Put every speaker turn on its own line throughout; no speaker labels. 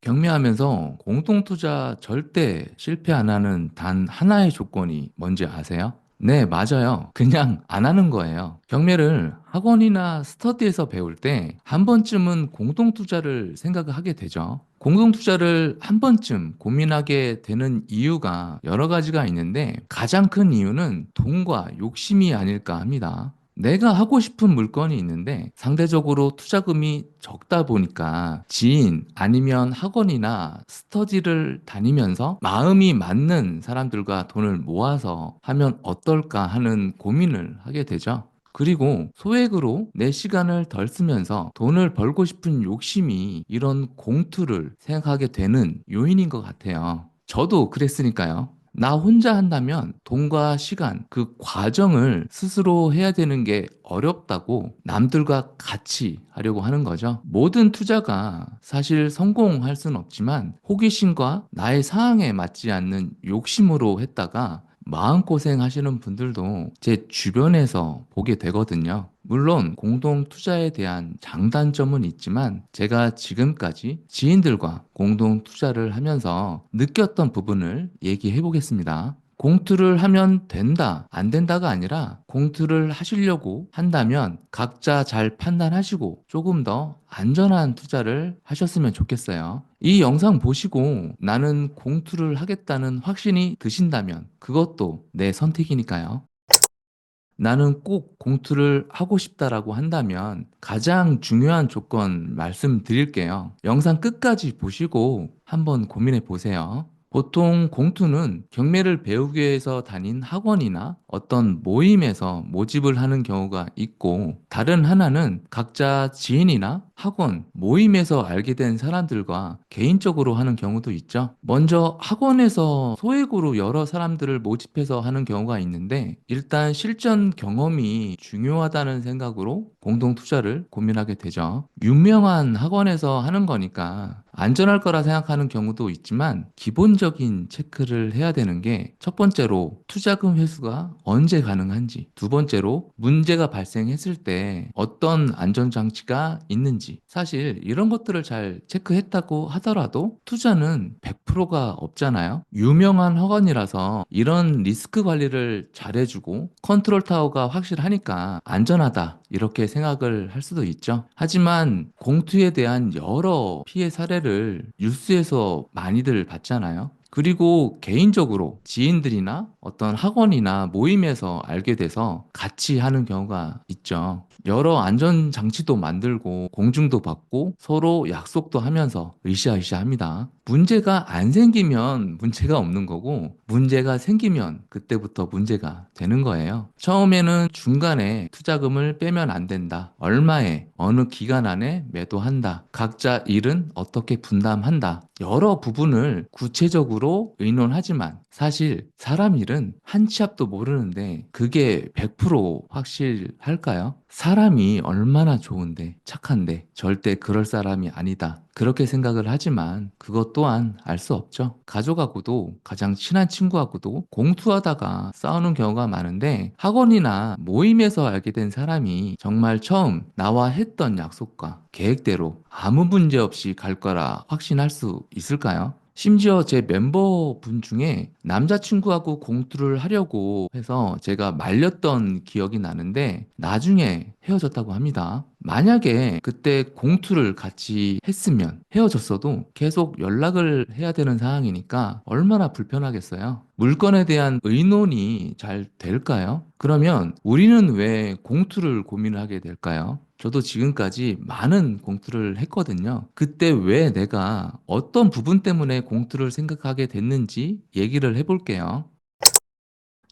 경매하면서 공동투자 절대 실패 안 하는 단 하나의 조건이 뭔지 아세요? 네, 맞아요. 그냥 안 하는 거예요. 경매를 학원이나 스터디에서 배울 때 한 번쯤은 공동투자를 생각을 하게 되죠. 공동투자를 한 번쯤 고민하게 되는 이유가 여러 가지가 있는데 가장 큰 이유는 돈과 욕심이 아닐까 합니다. 내가 하고 싶은 물건이 있는데 상대적으로 투자금이 적다 보니까 지인 아니면 학원이나 스터디를 다니면서 마음이 맞는 사람들과 돈을 모아서 하면 어떨까 하는 고민을 하게 되죠. 그리고 소액으로 내 시간을 덜 쓰면서 돈을 벌고 싶은 욕심이 이런 공투를 생각하게 되는 요인인 것 같아요. 저도 그랬으니까요. 나 혼자 한다면 돈과 시간, 그 과정을 스스로 해야 되는 게 어렵다고 남들과 같이 하려고 하는 거죠. 모든 투자가 사실 성공할 수는 없지만 호기심과 나의 상황에 맞지 않는 욕심으로 했다가 마음고생 하시는 분들도 제 주변에서 보게 되거든요. 물론 공동 투자에 대한 장단점은 있지만 제가 지금까지 지인들과 공동 투자를 하면서 느꼈던 부분을 얘기해 보겠습니다. 공투를 하면 된다, 안 된다가 아니라 공투를 하시려고 한다면 각자 잘 판단하시고 조금 더 안전한 투자를 하셨으면 좋겠어요. 이 영상 보시고 나는 공투를 하겠다는 확신이 드신다면 그것도 내 선택이니까요. 나는 꼭 공투를 하고 싶다라고 한다면 가장 중요한 조건 말씀드릴게요. 영상 끝까지 보시고 한번 고민해 보세요. 보통 공투는 경매를 배우기 위해서 다닌 학원이나 어떤 모임에서 모집을 하는 경우가 있고 다른 하나는 각자 지인이나 학원, 모임에서 알게 된 사람들과 개인적으로 하는 경우도 있죠. 먼저 학원에서 소액으로 여러 사람들을 모집해서 하는 경우가 있는데 일단 실전 경험이 중요하다는 생각으로 공동 투자를 고민하게 되죠. 유명한 학원에서 하는 거니까 안전할 거라 생각하는 경우도 있지만 기본적인 체크를 해야 되는 게 첫 번째로 투자금 회수가 언제 가능한지 두 번째로 문제가 발생했을 때 어떤 안전장치가 있는지. 사실 이런 것들을 잘 체크했다고 하더라도 투자는 100% 가 없잖아요. 유명한 학원이라서 이런 리스크 관리를 잘해주고 컨트롤 타워가 확실하니까 안전하다 이렇게 생각을 할 수도 있죠. 하지만 공투에 대한 여러 피해 사례를 뉴스에서 많이들 봤잖아요. 그리고 개인적으로 지인들이나 어떤 학원이나 모임에서 알게 돼서 같이 하는 경우가 있죠. 여러 안전 장치도 만들고 공중도 받고 서로 약속도 하면서 으쌰으쌰 합니다. 문제가 안 생기면 문제가 없는 거고 문제가 생기면 그때부터 문제가 되는 거예요. 처음에는 중간에 투자금을 빼면 안 된다. 얼마에 어느 기간 안에 매도한다. 각자 일은 어떻게 분담한다. 여러 부분을 구체적으로 의논하지만 사실 사람 일은 한 치 앞도 모르는데 그게 100% 확실할까요? 사람이 얼마나 좋은데 착한데 절대 그럴 사람이 아니다. 그렇게 생각을 하지만 그것 또한 알 수 없죠. 가족하고도 가장 친한 친구하고도 공투하다가 싸우는 경우가 많은데 학원이나 모임에서 알게 된 사람이 정말 처음 나와 했던 약속과 계획대로 아무 문제 없이 갈 거라 확신할 수 있을까요? 심지어 제 멤버분 중에 남자친구하고 공투를 하려고 해서 제가 말렸던 기억이 나는데 나중에 헤어졌다고 합니다. 만약에 그때 공투를 같이 했으면 헤어졌어도 계속 연락을 해야 되는 상황이니까 얼마나 불편하겠어요. 물건에 대한 의논이 잘 될까요? 그러면 우리는 왜 공투를 고민을 하게 될까요? 저도 지금까지 많은 공투를 했거든요. 그때 왜 내가 어떤 부분 때문에 공투를 생각하게 됐는지 얘기를 해볼게요.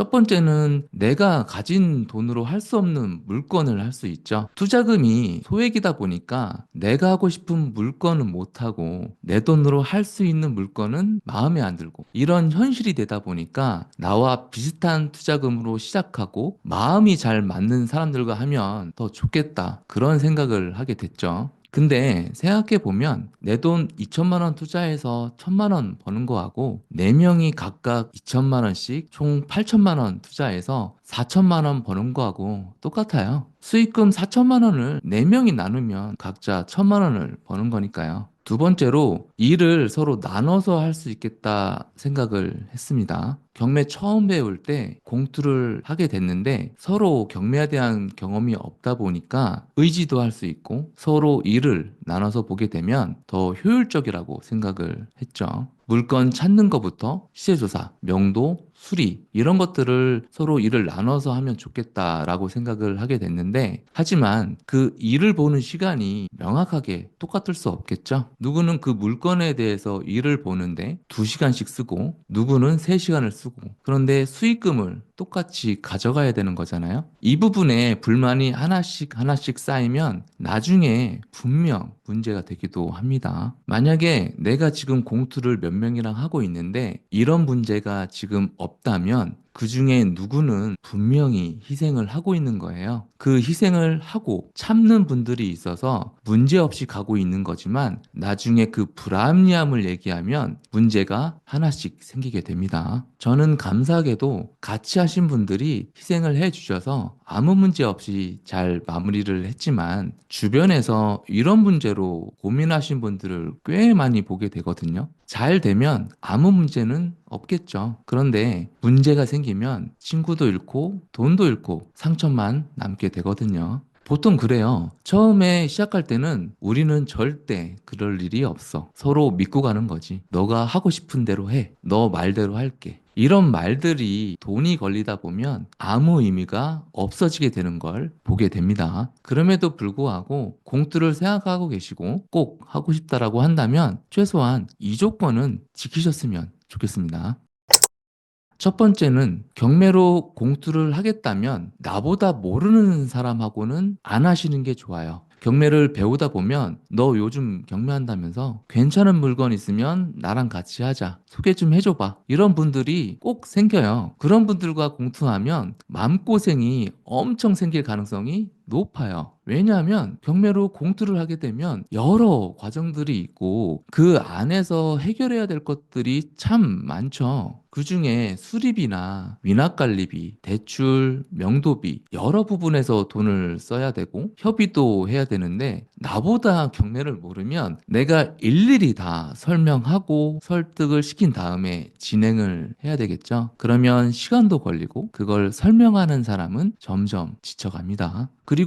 첫 번째는 내가 가진 돈으로 할 수 없는 물건을 할 수 있죠. 투자금이 소액이다 보니까 내가 하고 싶은 물건은 못하고 내 돈으로 할 수 있는 물건은 마음에 안 들고 이런 현실이 되다 보니까 나와 비슷한 투자금으로 시작하고 마음이 잘 맞는 사람들과 하면 더 좋겠다. 그런 생각을 하게 됐죠. 근데 생각해 보면 내 돈 2천만 원 투자해서 1천만 원 버는 거하고 4명이 각각 2천만 원씩 총 8천만 원 투자해서 4천만 원 버는 거하고 똑같아요. 수익금 4천만 원을 4명이 나누면 각자 1천만 원을 버는 거니까요. 두 번째로 일을 서로 나눠서 할 수 있겠다 생각을 했습니다. 경매 처음 배울 때 공투를 하게 됐는데 서로 경매에 대한 경험이 없다 보니까 의지도 할 수 있고 서로 일을 나눠서 보게 되면 더 효율적이라고 생각을 했죠. 물건 찾는 것부터 시세조사, 명도, 수리 이런 것들을 서로 일을 나눠서 하면 좋겠다라고 생각을 하게 됐는데 하지만 그 일을 보는 시간이 명확하게 똑같을 수 없겠죠. 누구는 그 물건에 대해서 일을 보는데 2시간씩 쓰고 누구는 3시간을 쓰고 그런데 수익금을 똑같이 가져가야 되는 거잖아요. 이 부분에 불만이 하나씩 하나씩 쌓이면 나중에 분명 문제가 되기도 합니다. 만약에 내가 지금 공투를 몇 명이랑 하고 있는데 이런 문제가 지금 없다면 그 중에 누구는 분명히 희생을 하고 있는 거예요. 그 희생을 하고 참는 분들이 있어서 문제 없이 가고 있는 거지만 나중에 그 불합리함을 얘기하면 문제가 하나씩 생기게 됩니다. 저는 감사하게도 같이 하신 분들이 희생을 해 주셔서 아무 문제 없이 잘 마무리를 했지만 주변에서 이런 문제로 고민하신 분들을 꽤 많이 보게 되거든요. 잘 되면 아무 문제는 없겠죠. 그런데 문제가 생기면 친구도 잃고 돈도 잃고 상처만 남게 되거든요. 보통 그래요. 처음에 시작할 때는 우리는 절대 그럴 일이 없어. 서로 믿고 가는 거지. 너가 하고 싶은 대로 해. 너 말대로 할게. 이런 말들이 돈이 걸리다 보면 아무 의미가 없어지게 되는 걸 보게 됩니다. 그럼에도 불구하고 공투를 생각하고 계시고 꼭 하고 싶다라고 한다면 최소한 이 조건은 지키셨으면 좋겠습니다. 첫 번째는 경매로 공투를 하겠다면 나보다 모르는 사람하고는 안 하시는 게 좋아요. 경매를 배우다 보면 너 요즘 경매한다면서 괜찮은 물건 있으면 나랑 같이 하자. 소개 좀 해줘봐. 이런 분들이 꼭 생겨요. 그런 분들과 공투하면 마음고생이 엄청 생길 가능성이 높아요. 왜냐하면 경매로 공투를 하게 되면 여러 과정들이 있고 그 안에서 해결해야 될 것들이 참 많죠. 그 중에 수리비나 위납관리비, 대출, 명도비 여러 부분에서 돈을 써야 되고 협의도 해야 되는데 나보다 경매를 모르면 내가 일일이 다 설명하고 설득을 시킨 다음에 진행을 해야 되겠죠. 그러면 시간도 걸리고 그걸 설명하는 사람은 점점 지쳐갑니다. 그리고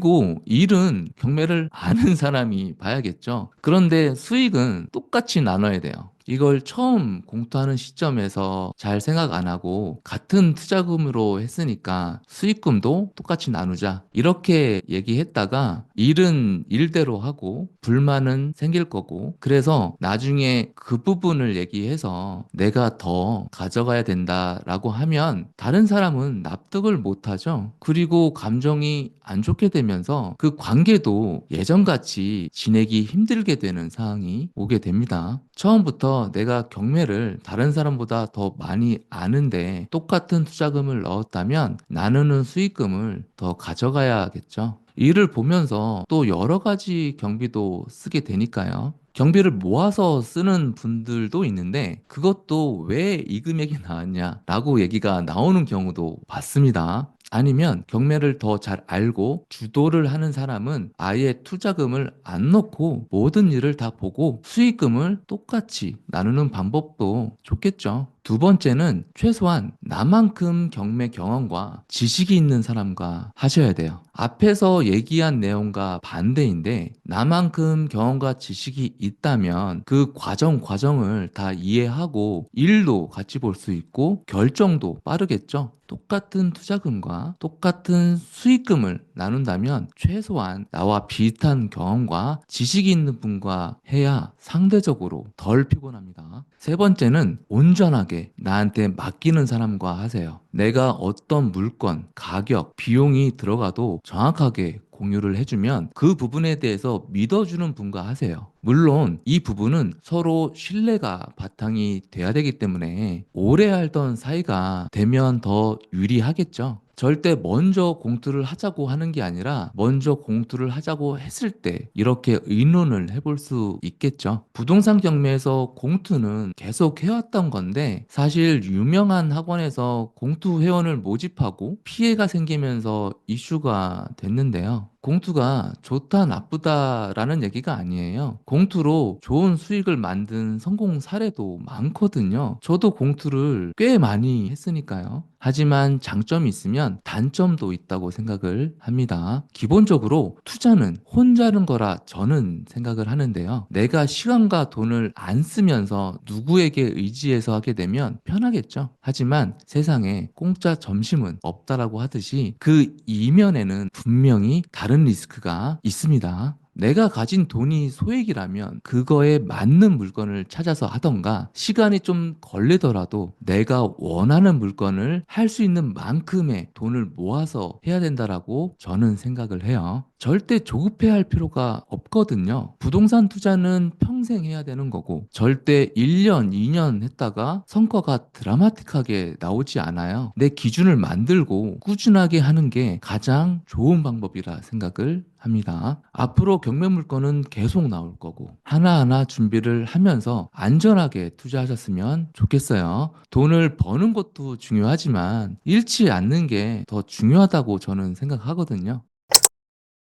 일은 경매를 아는 사람이 봐야겠죠. 그런데 수익은 똑같이 나눠야 돼요. 이걸 처음 공투하는 시점에서 잘 생각 안 하고 같은 투자금으로 했으니까 수익금도 똑같이 나누자. 이렇게 얘기했다가 일은 일대로 하고 불만은 생길 거고 그래서 나중에 그 부분을 얘기해서 내가 더 가져가야 된다라고 하면 다른 사람은 납득을 못 하죠. 그리고 감정이 안 좋게 되면서 그 관계도 예전같이 지내기 힘들게 되는 상황이 오게 됩니다. 처음부터 내가 경매를 다른 사람보다 더 많이 아는데 똑같은 투자금을 넣었다면 나누는 수익금을 더 가져가야겠죠. 이를 보면서 또 여러 가지 경비도 쓰게 되니까요. 경비를 모아서 쓰는 분들도 있는데 그것도 왜 이 금액이 나왔냐라고 얘기가 나오는 경우도 봤습니다. 아니면 경매를 더 잘 알고 주도를 하는 사람은 아예 투자금을 안 넣고 모든 일을 다 보고 수익금을 똑같이 나누는 방법도 좋겠죠. 두 번째는 최소한 나만큼 경매 경험과 지식이 있는 사람과 하셔야 돼요. 앞에서 얘기한 내용과 반대인데 나만큼 경험과 지식이 있다면 그 과정 과정을 다 이해하고 일도 같이 볼 수 있고 결정도 빠르겠죠. 똑같은 투자금과 똑같은 수익금을 나눈다면 최소한 나와 비슷한 경험과 지식이 있는 분과 해야 상대적으로 덜 피곤합니다. 세 번째는 온전하게 나한테 맡기는 사람과 하세요. 내가 어떤 물건, 가격, 비용이 들어가도 정확하게 공유를 해주면 그 부분에 대해서 믿어주는 분과 하세요. 물론 이 부분은 서로 신뢰가 바탕이 돼야 되기 때문에 오래 알던 사이가 되면 더 유리하겠죠. 절대 먼저 공투를 하자고 하는 게 아니라 먼저 공투를 하자고 했을 때 이렇게 의논을 해볼 수 있겠죠. 부동산 경매에서 공투는 계속 해왔던 건데 사실 유명한 학원에서 공투 회원을 모집하고 피해가 생기면서 이슈가 됐는데요. 공투가 좋다, 나쁘다라는 얘기가 아니에요. 공투로 좋은 수익을 만든 성공 사례도 많거든요. 저도 공투를 꽤 많이 했으니까요. 하지만 장점이 있으면 단점도 있다고 생각을 합니다. 기본적으로 투자는 혼자는 거라 저는 생각을 하는데요. 내가 시간과 돈을 안 쓰면서 누구에게 의지해서 하게 되면 편하겠죠. 하지만 세상에 공짜 점심은 없다라고 하듯이 그 이면에는 분명히 다른 리스크가 있습니다. 내가 가진 돈이 소액이라면 그거에 맞는 물건을 찾아서 하던가 시간이 좀 걸리더라도 내가 원하는 물건을 할 수 있는 만큼의 돈을 모아서 해야 된다라고 저는 생각을 해요. 절대 조급해 할 필요가 없거든요. 부동산 투자는 평생 해야 되는 거고 절대 1년, 2년 했다가 성과가 드라마틱하게 나오지 않아요. 내 기준을 만들고 꾸준하게 하는 게 가장 좋은 방법이라 생각을 합니다. 앞으로 경매 물건은 계속 나올 거고 하나하나 준비를 하면서 안전하게 투자하셨으면 좋겠어요. 돈을 버는 것도 중요하지만 잃지 않는 게 더 중요하다고 저는 생각하거든요.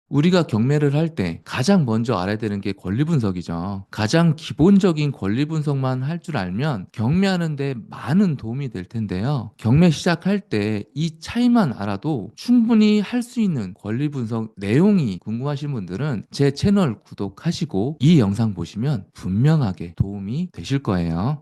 우리가 경매를 할 때 가장 먼저 알아야 되는 게 권리 분석이죠. 가장 기본적인 권리 분석만 할 줄 알면 경매하는데 많은 도움이 될 텐데요. 경매 시작할 때 이 차이만 알아도 충분히 할 수 있는 권리 분석 내용이 궁금하신 분들은 제 채널 구독하시고 이 영상 보시면 분명하게 도움이 되실 거예요.